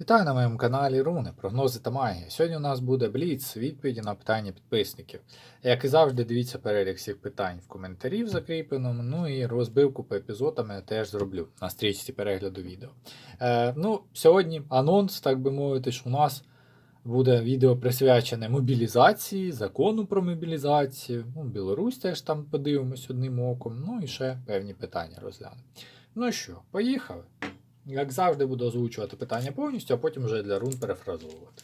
Вітаю на моєму каналі Руни, прогнози та магія. Сьогодні у нас буде бліц, відповіді на питання підписників. Як і завжди, дивіться перелік всіх питань в коментарі в закріпленому, ну і розбивку по епізодам я теж зроблю на стрічці перегляду відео. Е, ну, Сьогодні анонс, так би мовити, що у нас буде відео присвячене мобілізації, закону про мобілізацію. Ну, Білорусь теж там подивимось одним оком, ну і ще певні питання розглянемо. Ну що, поїхали. Як завжди, буду озвучувати питання повністю, а потім вже для рун перефразовувати.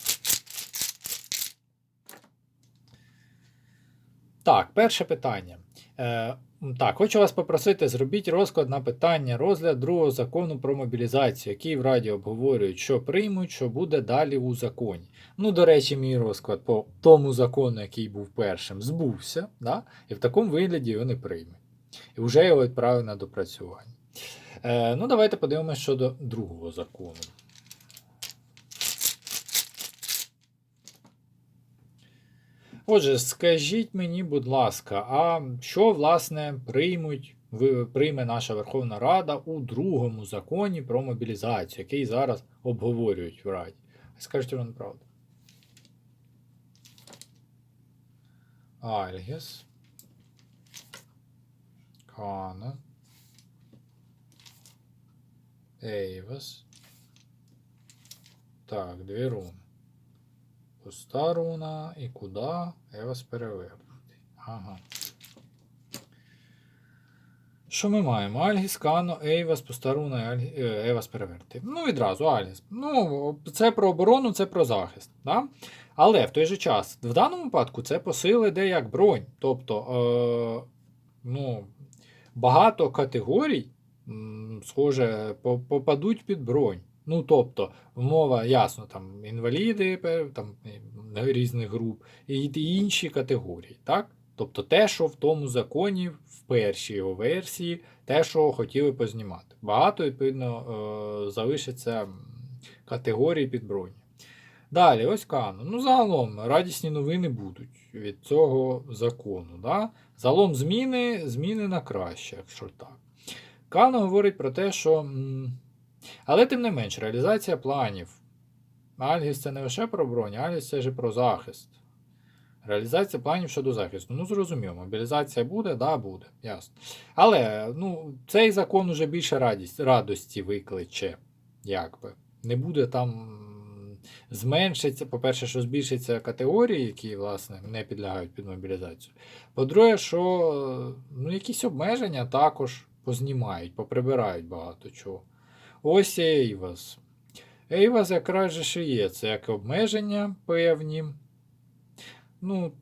Так, перше питання. Е, так, хочу вас попросити, зробіть розклад на питання розгляд другого закону про мобілізацію, який в Раді обговорюють, що приймуть, що буде далі у законі. Ну, до речі, мій розклад по тому закону, який був першим, збувся, да? і в такому вигляді його не приймуть. І вже його відправили на допрацювання. Е, ну, давайте подивимося щодо другого закону. Отже, скажіть мені, будь ласка, а що, власне, приймуть, прийме наша Верховна Рада у другому законі про мобілізацію, який зараз обговорюють в Раді? Скажіть вам правду. Альгіс. Кана. Ейвас. Так, дві руни. Пуста руна і куди? Евас перевернутий. Ага. Що ми маємо? Альгіс, Кано, Ейвас, пуста руна, і Альгі... Евас перевернутий. Ну, відразу Альгіс. Ну, це про оборону, це про захист. Да? Але в той же час, в даному випадку, це посили де як бронь. Тобто, е, ну, багато категорій схоже, попадуть під бронь. Ну, тобто, мова, ясно, там інваліди там, е, різних груп і інші категорії. так? Тобто те, що в тому законі, в першій його версії, те, що хотіли познімати. Багато, відповідно, е, залишиться м, категорій під бронь. Далі, ось Кано. Ну, загалом, радісні новини будуть від цього закону. Да? Загалом зміни, зміни на краще, якщо так. Кано говорить про те, що. Але тим не менш, реалізація планів. Альгіс це не лише про броню, Альгіс це ж і про захист. Реалізація планів щодо захисту. Ну, зрозуміло, мобілізація буде, да, буде, ясно. Але ну, цей закон уже більше радість, радості викличе, якби. Не буде там зменшиться, по-перше, що збільшиться категорії, які, власне, не підлягають під мобілізацію. По-друге, що ну, якісь обмеження також познімають, поприбирають багато чого. Ось Ейвас. Ейвас якраз же ще є. Це як обмеження певні. Ну,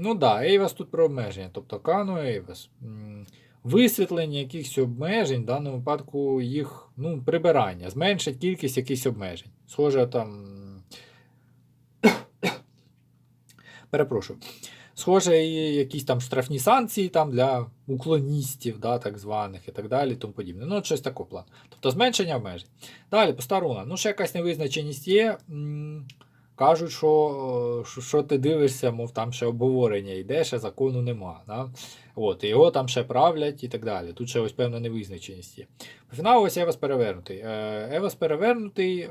ну да, Ейвас тут про обмеження.Тобто Кану Ейвас. Висвітлення якихось обмежень, в даному випадку їх ну, прибирання, зменшить кількість якихось обмежень. Схоже, там. Перепрошую. Схоже, і якісь там штрафні санкції там для уклоністів, да, так званих і так далі, тому подібне. Ну, щось такого плану. Тобто зменшення обмежень. Далі, постаруна. Ну, ще якась невизначеність є. Кажуть, що, що, ти дивишся, мов там ще обговорення йде, ще закону нема. Да? От, його там ще правлять і так далі. Тут ще ось певна невизначеність є. По фіналу ось Евас перевернутий. Е, Евас перевернутий,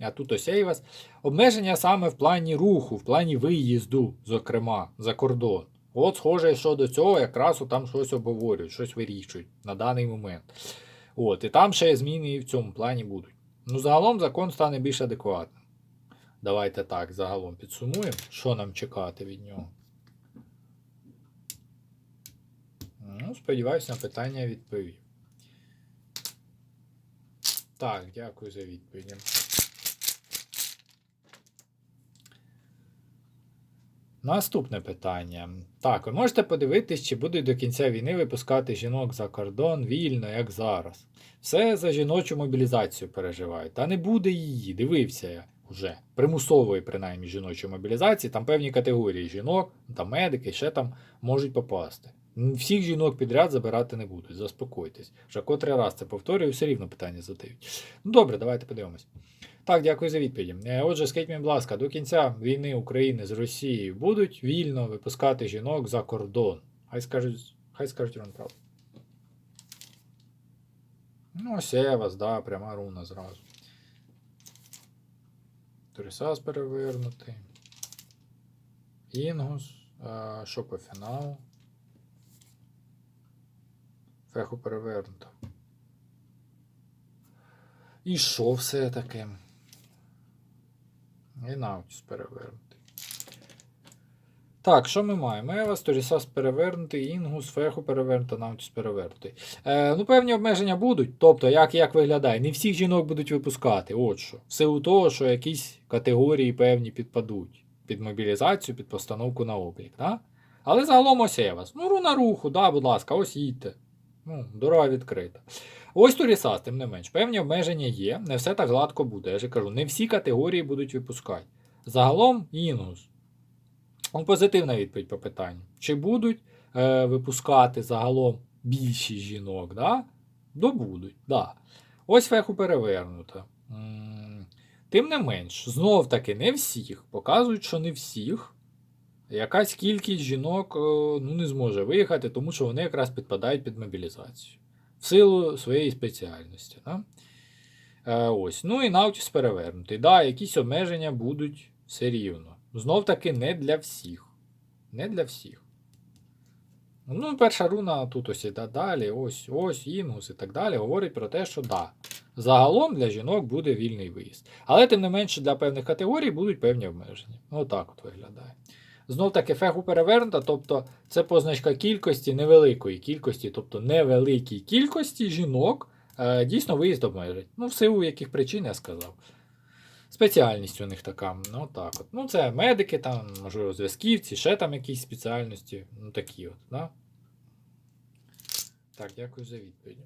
а тут ось Ейвас. Обмеження саме в плані руху, в плані виїзду, зокрема, за кордон. От, схоже, що до цього якраз там щось обговорюють, щось вирішують на даний момент. От, і там ще зміни і в цьому плані будуть. Ну, загалом закон стане більш адекватним. Давайте так, загалом підсумуємо, що нам чекати від нього. Ну, сподіваюся, на питання відповів. Так, дякую за відповіді. Наступне питання. Так, ви можете подивитись, чи будуть до кінця війни випускати жінок за кордон вільно, як зараз. Все за жіночу мобілізацію переживають. Та не буде її. Дивився я вже. Примусової, принаймні, жіночої мобілізації. Там певні категорії жінок, там медики, ще там можуть попасти. Всіх жінок підряд забирати не будуть, заспокойтесь. Вже котрий раз це повторюю, все рівно питання задають. Ну добре, давайте подивимось. Так, дякую за відповіді. Е, Отже, скажіть мені, будь ласка, до кінця війни України з Росією будуть вільно випускати жінок за кордон. Хай скажуть, хай скажуть вам правду. Ну, ось вас, да, пряма руна зразу. Торісас перевернутий. Інгус. А, що по фіналу? Феху перевернуто. І що все таке? І Наутіс перевернутий. Так, що ми маємо? Евас, Торісас перевернутий, Інгус, Феху перевернуто, Наутіс перевернутий. Е, ну, певні обмеження будуть. Тобто, як, як виглядає, не всіх жінок будуть випускати. От що. В силу того, що якісь категорії певні підпадуть під мобілізацію, під постановку на облік. Да? Але загалом ось Евас. Ну, руна руху, да, будь ласка, ось їдьте. Ну, дорога відкрита. Ось Торісас, тим не менш, певні обмеження є, не все так гладко буде. Я ж кажу, не всі категорії будуть випускати. Загалом Інгус. Ну, позитивна відповідь по питанню. Чи будуть е, випускати загалом більшість жінок? Да? Да будуть, да. Ось феху перевернута. Тим не менш, знов таки не всіх. Показують, що не всіх. Якась кількість жінок е, ну, не зможе виїхати, тому що вони якраз підпадають під мобілізацію. В силу своєї спеціальності. Да? Е, ось. Ну і Наутіс перевернутий. Да, якісь обмеження будуть все рівно. Знов таки не для всіх. Не для всіх. Ну, перша руна тут ось іде далі, ось, ось, інгус і так далі, говорить про те, що да. Загалом для жінок буде вільний виїзд. Але, тим не менше, для певних категорій будуть певні обмеження. Отак от виглядає. Знов таки феху перевернута, тобто це позначка кількості невеликої кількості, тобто невеликій кількості жінок е, дійсно виїзд обмежить. Ну, в силу яких причин я сказав. Спеціальність у них така. Ну, так от. Ну, це медики, там, можливо, зв'язківці, ще там якісь спеціальності. Ну, такі от, да? Так, дякую за відповідь.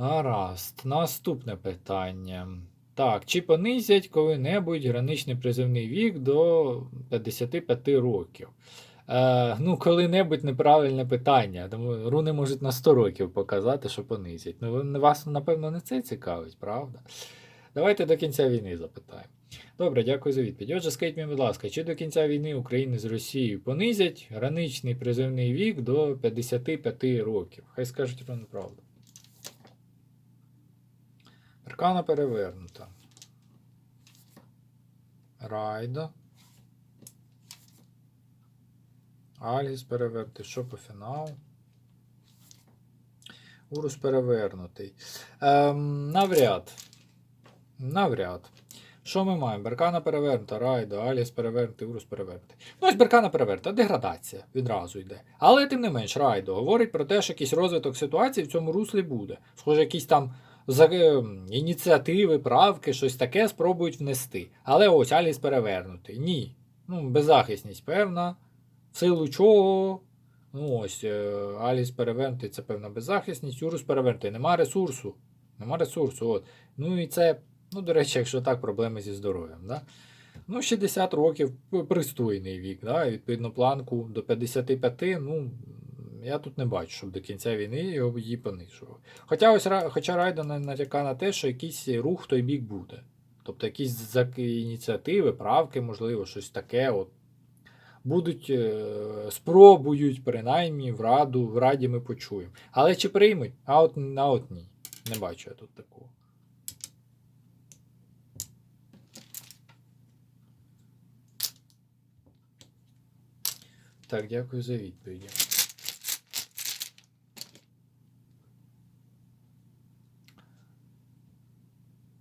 Гаразд. Наступне питання. Так, чи понизять коли-небудь граничний призовний вік до 55 років? Е, ну, коли-небудь неправильне питання. Тому руни можуть на 100 років показати, що понизять. Ну, вас, напевно, не це цікавить, правда? Давайте до кінця війни запитаємо. Добре, дякую за відповідь. Отже, скажіть мені, будь ласка, чи до кінця війни України з Росією понизять граничний призовний вік до 55 років? Хай скажуть про неправду. Аркана перевернута. Райда. Альгіс перевернутий. Що по фіналу? Урус перевернутий. Ем, навряд. Навряд. Що ми маємо? Беркана перевернута, Райдо, Аліс перевернутий, Урус перевернутий. Ну, ось Беркана перевернута, деградація відразу йде. Але тим не менш, Райдо говорить про те, що якийсь розвиток ситуації в цьому руслі буде. Схоже, якісь там ініціативи, правки, щось таке спробують внести. Але ось Аліс перевернутий. Ні. Ну, беззахисність певна. В силу чого? Ну ось, е, Аліс перевернутий, це певна беззахисність, Урус перевернутий. Нема ресурсу. Нема ресурсу. От. Ну і це, ну, до речі, якщо так, проблеми зі здоров'ям. Да? Ну, 60 років пристойний вік, да? відповідно планку до 55, ну, я тут не бачу, щоб до кінця війни його її понижував. Хоча ось хоча Райда на- на те, що якийсь рух в той бік буде. Тобто якісь ініціативи, правки, можливо, щось таке. От, будуть, е, спробують, принаймні, в раду, в раді ми почуємо. Але чи приймуть? А от, а от ні. Не бачу я тут такого. Так, дякую за відповіді.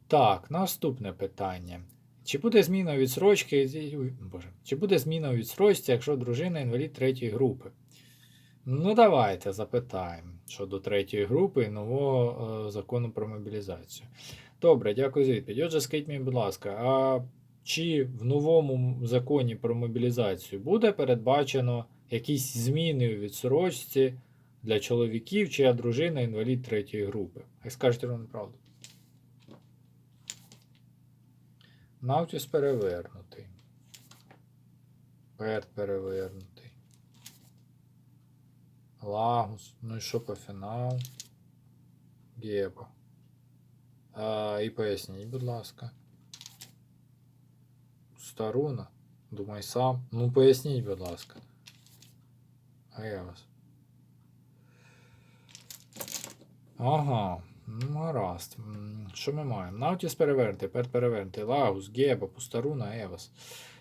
Так, наступне питання. Чи буде зміна у відсрочки? Боже, чи буде зміна відсрочці, якщо дружина інвалід третьої групи? Ну, давайте запитаємо щодо третьої групи і нового е, закону про мобілізацію. Добре, дякую за відповідь. Отже, скажіть мені, будь ласка, а чи в новому законі про мобілізацію буде передбачено якісь зміни у відсрочці для чоловіків, чия дружина інвалід третьої групи? Як скажете вам правду? Наутіс перевернутий. Перт перевернутий. Лагус. Ну і що по фіналу? Геба. А, і поясніть, будь ласка. Старуна. Думай сам. Ну поясніть, будь ласка. А я вас. Ага, ну гаразд. Що ми маємо? Наутіс перевернутий, Перт перевернутий, Лагус, Геба, Пустаруна, Евас.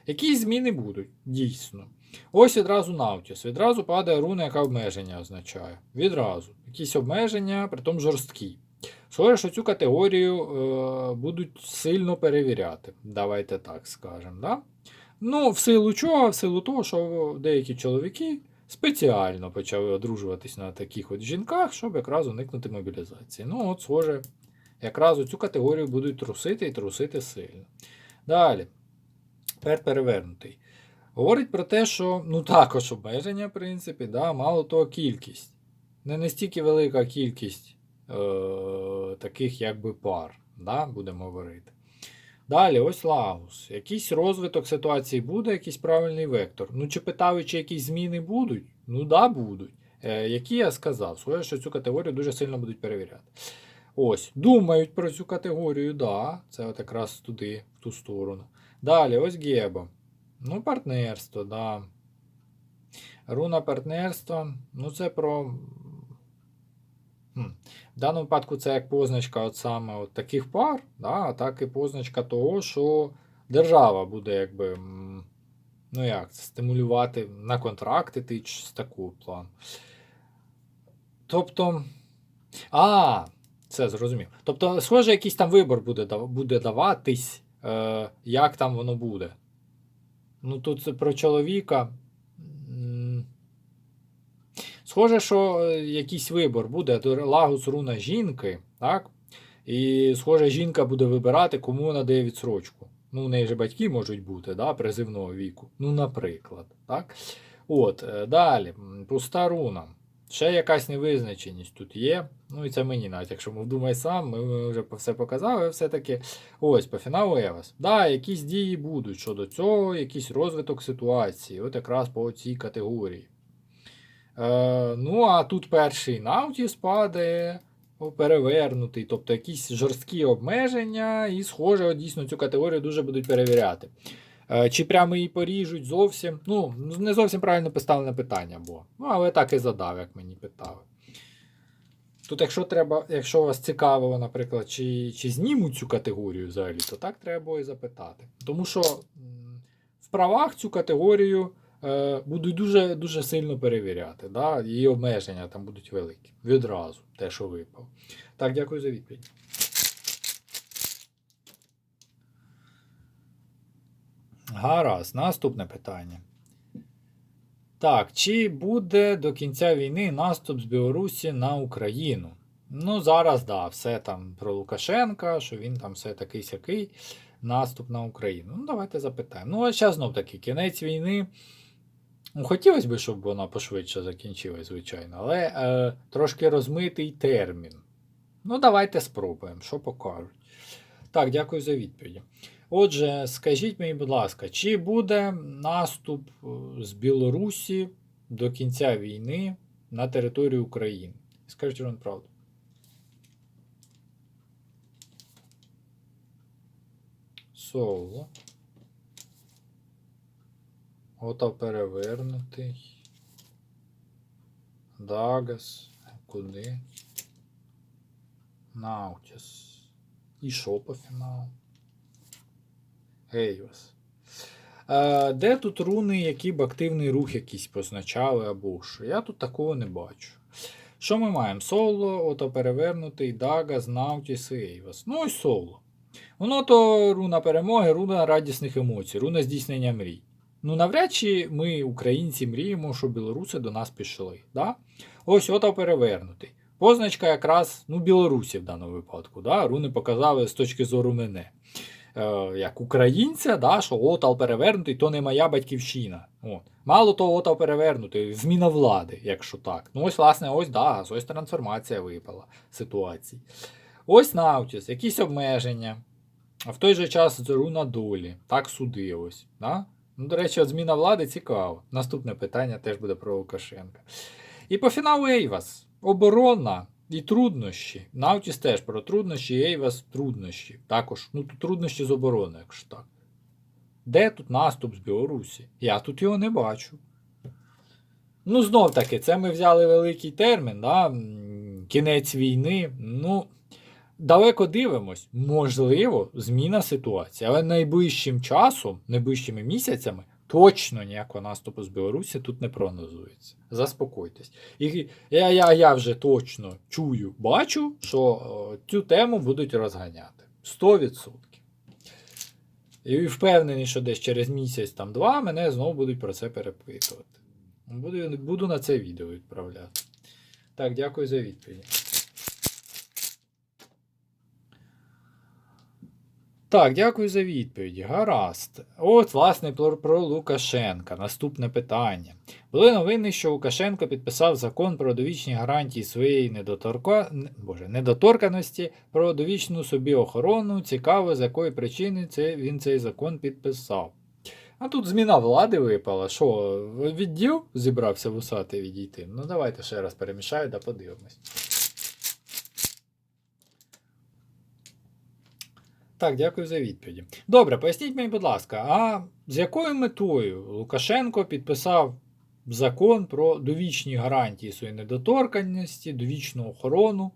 Якісь зміни будуть, дійсно. Ось відразу Наутіс. Відразу падає руна, яка обмеження означає. Відразу. Якісь обмеження, притом жорсткі. Схоже, що цю категорію е, будуть сильно перевіряти. Давайте так скажемо. Да? Ну, в силу чого? В силу того, що деякі чоловіки спеціально почали одружуватись на таких от жінках, щоб якраз уникнути мобілізації. Ну, от, схоже, якраз цю категорію будуть трусити і трусити сильно. Далі. Тепер перевернутий. Говорить про те, що ну також обмеження, в принципі, да, мало того, кількість. Не настільки велика кількість е- таких якби пар, да, будемо говорити. Далі, ось Лагус. Якийсь розвиток ситуації буде, якийсь правильний вектор. Ну, чи питали, чи якісь зміни будуть? Ну да, будуть. Е, які я сказав, схоже, що цю категорію дуже сильно будуть перевіряти. Ось, думають про цю категорію, да. Це от якраз туди, в ту сторону. Далі, ось Геба. Ну, партнерство, да. Руна партнерства. Ну, це про. В даному випадку це як позначка от саме от таких пар, да, так і позначка того, що держава буде якби. Ну як, стимулювати на контракти ти з такого плану. Тобто. А, це зрозумів. Тобто, схоже, якийсь там вибор буде, буде даватись, е, як там воно буде. Ну, тут про чоловіка. Схоже, що е, якийсь вибор буде. Лагус руна жінки, так? І схоже, жінка буде вибирати, кому вона дає відсрочку. Ну, у неї же батьки можуть бути, да, призивного віку. Ну, наприклад. Так? От, е, далі, пуста руна. Ще якась невизначеність тут є. Ну і це мені навіть, якщо ми вдумай сам, ми вже все показали, все-таки. Ось, по фіналу Евас. Да, якісь дії будуть щодо цього, якийсь розвиток ситуації, от якраз по цій категорії. Е, ну, а тут перший Наутіс падає, перевернутий, тобто якісь жорсткі обмеження, і, схоже, дійсно цю категорію дуже будуть перевіряти. Е, Чи прямо її поріжуть зовсім? Ну, не зовсім правильно поставлене питання було. Ну, але так і задав, як мені питали. Тут, якщо треба, якщо вас цікавило, наприклад, чи, чи знімуть цю категорію взагалі, то так треба і запитати. Тому що в правах цю категорію будуть дуже, дуже сильно перевіряти. Да? Її обмеження там будуть великі. Відразу, те, що випав. Так, дякую за відповідь. Гаразд, наступне питання. Так, чи буде до кінця війни наступ з Білорусі на Україну? Ну, зараз, да, все там про Лукашенка, що він там все такий сякий наступ на Україну. Ну, давайте запитаємо. Ну, а зараз знов таки, кінець війни. Ну, хотілося б, щоб вона пошвидше закінчилась, звичайно, але е, трошки розмитий термін. Ну, давайте спробуємо, що покажуть. Так, дякую за відповіді. Отже, скажіть мені, будь ласка, чи буде наступ е, з Білорусі до кінця війни на територію України? Скажіть вам правду. Соло. Ота перевернутий. Дагас. Куди? Наутіс. І що по фіналу? Гейвас. Е, де тут руни, які б активний рух якийсь позначали або що? Я тут такого не бачу. Що ми маємо? Соло, ото перевернутий, Дагас, Наутіс і Ейвас. Ну і соло. Воно то руна перемоги, руна радісних емоцій, руна здійснення мрій. Ну, навряд чи ми, українці, мріємо, що білоруси до нас пішли. Да? Ось ото перевернутий. Позначка якраз ну, Білорусі в даному випадку. Да? Руни показали з точки зору мене. Е, як українця, да, що отал перевернутий, то не моя батьківщина. От. Мало того, отал перевернутий, зміна влади, якщо так. Ну ось, власне, ось да, ось трансформація випала ситуації. Ось Наутіс, якісь обмеження. А в той же час руна долі. Так суди ось. Да? Ну, до речі, от зміна влади цікаво. Наступне питання теж буде про Лукашенка. І по фіналу Ейвас. Оборона і труднощі. Наутіс теж про труднощі, Ейвас труднощі. Також, ну труднощі з оборони, якщо так. Де тут наступ з Білорусі? Я тут його не бачу. Ну, знов таки, це ми взяли великий термін, да? кінець війни. Ну, далеко дивимось, можливо, зміна ситуації, але найближчим часом, найближчими місяцями. Точно ніякого наступу з Білорусі тут не прогнозується. Заспокойтесь. І я, я, я вже точно чую, бачу, що о, цю тему будуть розганяти. 100%. І впевнений, що десь через місяць там два мене знову будуть про це перепитувати. Буду, буду на це відео відправляти. Так, дякую за відповідь. Так, дякую за відповіді. Гаразд. От, власне, про, Лукашенка. Наступне питання. Були новини, що Лукашенко підписав закон про довічні гарантії своєї недоторка... Боже, недоторканості, про довічну собі охорону. Цікаво, з якої причини це він цей закон підписав. А тут зміна влади випала. Що, відділ зібрався вусати відійти? Ну, давайте ще раз перемішаю да подивимось. Так, дякую за відповіді. Добре, поясніть мені, будь ласка, а з якою метою Лукашенко підписав закон про довічні гарантії своєї недоторканності, довічну охорону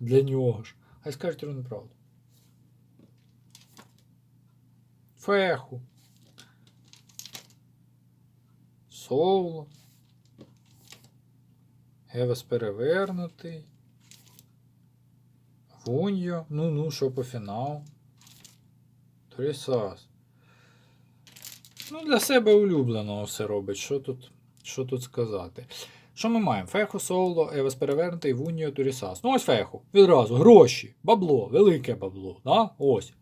для нього ж? Хай скажуть рівну правду. Феху. Соло. Евес перевернутий. Вуньо. Ну, ну, що по фіналу. Трісас. Ну, для себе улюбленого все робить. Що тут, що тут сказати? Що ми маємо? Феху, Соло, Евес перевернутий, Вуніо, Турісас. Ну ось феху. Відразу. Гроші, бабло, велике бабло. Да? Ось.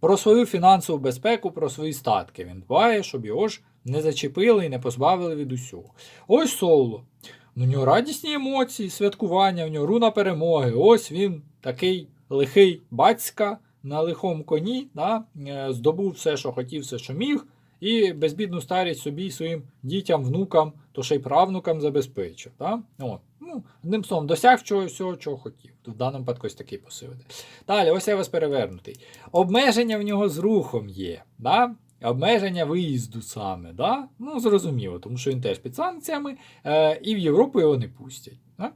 Про свою фінансову безпеку, про свої статки. Він дбає, щоб його ж не зачепили і не позбавили від усього. Ось Соло. Ну, У нього радісні емоції, святкування, у нього руна перемоги. Ось він такий лихий батька на лихому коні, да, е, здобув все, що хотів, все, що міг, і безбідну старість собі, своїм дітям, внукам, то ще й правнукам забезпечив. Да? От. Ну, одним словом, досяг чого, всього, чого хотів. В даному випадку ось такий посилити. Далі, ось я вас перевернутий. Обмеження в нього з рухом є. Да? Обмеження виїзду саме. Да? Ну, зрозуміло, тому що він теж під санкціями, е, і в Європу його не пустять. Так?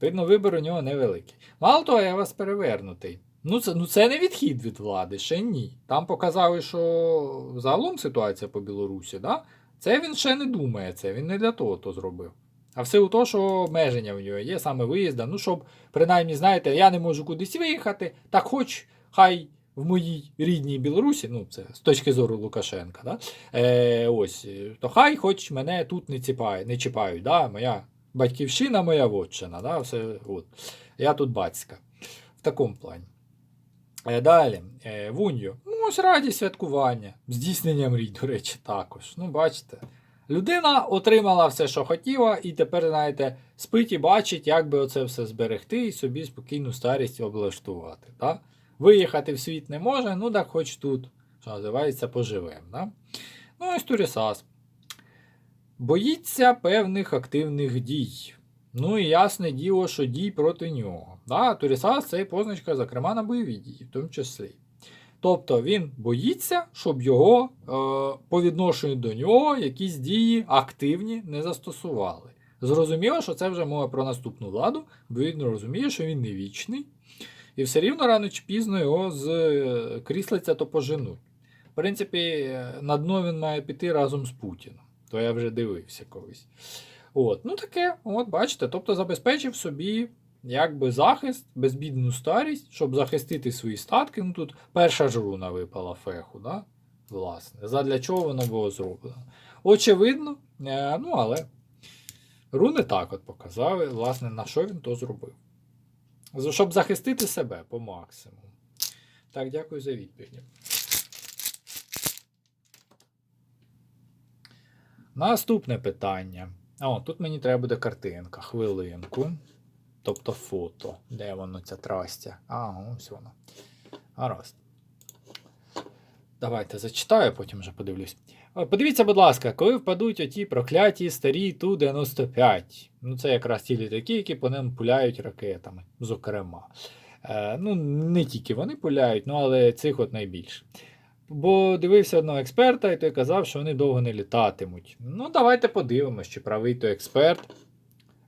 Видно, вибір у нього невеликий. Мало того, я вас перевернутий. Ну це, ну, це не відхід від влади, ще ні. Там показали, що загалом ситуація по Білорусі, да? це він ще не думає, це він не для того то зробив. А все у того, що обмеження в нього є, саме виїзда. Ну, щоб, принаймні, знаєте, я не можу кудись виїхати, так хоч хай в моїй рідній Білорусі, ну це з точки зору Лукашенка, да? е, ось, то хай хоч мене тут не чіпають, не чіпають. Да? Моя батьківщина, моя вотчина, да? все, от. я тут батька. В такому плані. Е, Далі, е, Вуньо. Ну, ось радість святкування. Здійснення мрій, до речі, також. Ну, бачите. Людина отримала все, що хотіла, і тепер, знаєте, спить і бачить, як би оце все зберегти і собі спокійну старість облаштувати. Да? Виїхати в світ не може, ну так хоч тут, що називається, поживем. Да? Ну, ось Турісас. Боїться певних активних дій. Ну і ясне діло, що дій проти нього. Да? Турісас це і позначка, зокрема, на бойові дії, в тому числі. Тобто він боїться, щоб його е, по відношенню до нього якісь дії активні не застосували. Зрозуміло, що це вже мова про наступну владу, бо він розуміє, що він не вічний, і все рівно рано чи пізно його з е, кріслиця то поженуть. В принципі, е, на дно він має піти разом з Путіном. То я вже дивився колись. От, ну таке, от бачите, тобто забезпечив собі якби захист, безбідну старість, щоб захистити свої статки. Ну тут перша ж руна випала феху, да? власне. Задля чого воно було зроблено? Очевидно, е, ну але руни так от показали, власне, на що він то зробив. Щоб захистити себе по максимуму. Так, дякую за відповідь. Наступне питання. О, тут мені треба буде картинка. Хвилинку. Тобто фото. Де воно ця трастя? А, ось воно. Гаразд. Давайте зачитаю, потім вже подивлюсь. Подивіться, будь ласка, коли впадуть оті прокляті старі Ту-95. Ну, це якраз ті літаки, які по ним пуляють ракетами, зокрема. Е, ну, не тільки вони пуляють, ну але цих от найбільше. Бо дивився одного експерта, і той казав, що вони довго не літатимуть. Ну, давайте подивимось, чи правий той експерт.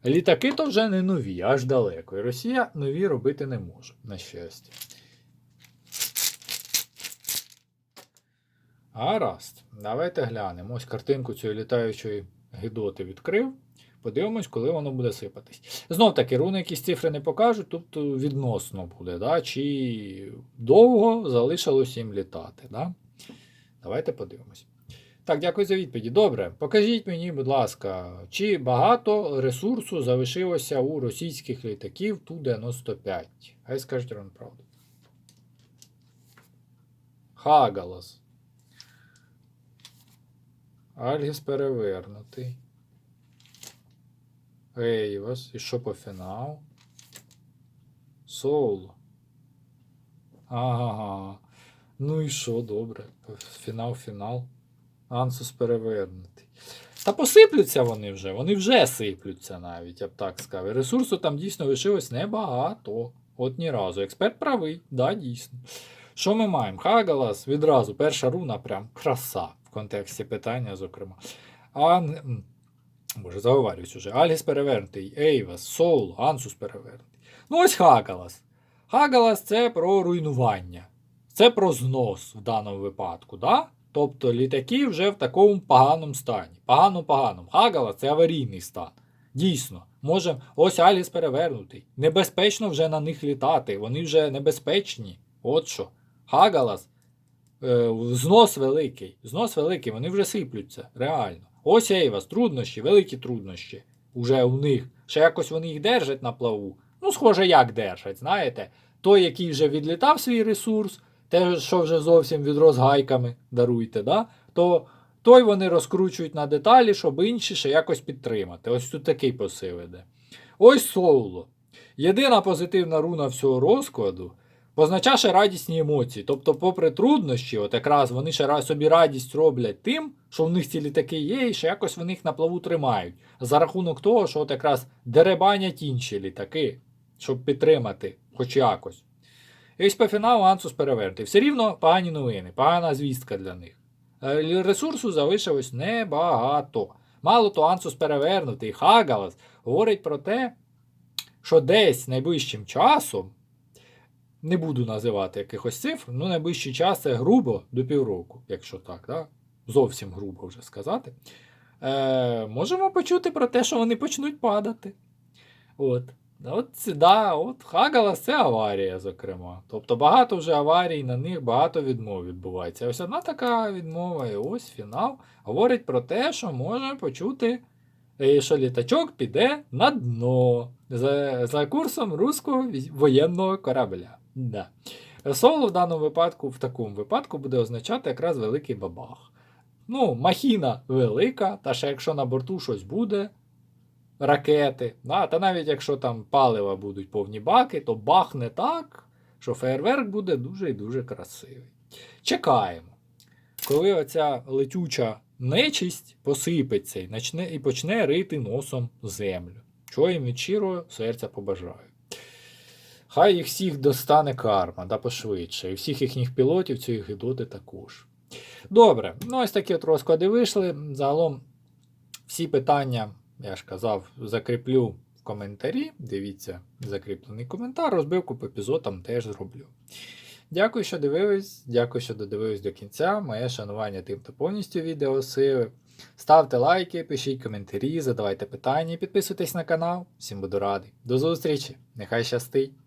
Літаки то вже не нові, аж далеко. І Росія нові робити не може, на щастя. Гаразд, давайте глянемо. Ось картинку цієї літаючої гидоти відкрив. Подивимось, коли воно буде сипатись. Знов таки, руни якісь цифри не покажуть, тобто відносно буде, да? чи довго залишилось їм літати. Да? Давайте подивимось. Так, дякую за відповіді. Добре, покажіть мені, будь ласка, чи багато ресурсу залишилося у російських літаків Ту-95? Хай скажуть вам правду. Хагалас. Альгіс перевернутий. Ейвас. І що по фінал? Соло. Ага. Ну і що, добре. Фінал, фінал. Ансус перевернутий. Та посиплються вони вже, вони вже сиплються навіть, я б так сказав. Ресурсу там дійсно лишилось небагато. От ні разу. Експерт правий, да, дійсно. Що ми маємо? Хагалас відразу, перша руна, прям краса в контексті питання, зокрема. Ан... Боже, заговарююсь уже. Альгіс перевернутий, Ейвас, Соул, Ансус перевернутий. Ну ось Хагалас. Хагалас це про руйнування. Це про знос в даному випадку. Да? Тобто літаки вже в такому поганому стані. Погано-поганому. Хагалас це аварійний стан. Дійсно, може, ось Аліс перевернутий. Небезпечно вже на них літати. Вони вже небезпечні. От що. Хагалас. Е, знос великий. Знос великий, вони вже сиплються. Реально. Ось Ейвас, труднощі, великі труднощі. Уже у них. Ще якось вони їх держать на плаву. Ну, схоже, як держать, знаєте. Той, який вже відлітав свій ресурс, те, що вже зовсім відро з гайками, даруйте, да? то той вони розкручують на деталі, щоб інші ще якось підтримати. Ось тут такий посил іде. Ось Соуло. Єдина позитивна руна всього розкладу позначає ще радісні емоції. Тобто, попри труднощі, от якраз вони ще собі радість роблять тим, що в них ці літаки є, і ще якось вони їх на плаву тримають. За рахунок того, що от якраз деребанять інші літаки, щоб підтримати, хоч якось. І ось по фіналу Ансус перевернутий. Все рівно погані новини, погана звістка для них. Е, Ресурсу залишилось небагато. Мало то Ансус перевернутий, Хагалас говорить про те, що десь найближчим часом, не буду називати якихось цифр, ну найближчий час це грубо до півроку, якщо так, да? зовсім грубо вже сказати. Е, можемо почути про те, що вони почнуть падати. От. От, да, от Хагалас це аварія, зокрема. Тобто багато вже аварій на них, багато відмов відбувається. Ось одна така відмова, і ось фінал говорить про те, що можна почути, е, що літачок піде на дно за, за курсом руського воєнного корабля. Да. Соло в даному випадку, в такому випадку, буде означати якраз великий бабах. Ну, махіна велика, та ще якщо на борту щось буде, ракети. Да? Та навіть якщо там палива будуть повні баки, то бахне так, що фейерверк буде дуже і дуже красивий. Чекаємо. Коли оця летюча нечисть посипеться і, начне, і почне рити носом землю. Чого їм від щирого серця побажаю. Хай їх всіх достане карма, да пошвидше. І всіх їхніх пілотів цієї гидоти також. Добре, ну ось такі от розклади вийшли. Загалом всі питання, я ж казав, закріплю в коментарі. Дивіться, закріплений коментар, розбивку по епізодам теж зроблю. Дякую, що дивились. Дякую, що додивились до кінця. Моє шанування тим, хто повністю відео сили. Ставте лайки, пишіть коментарі, задавайте питання підписуйтесь на канал. Всім буду радий. До зустрічі! Нехай щастить!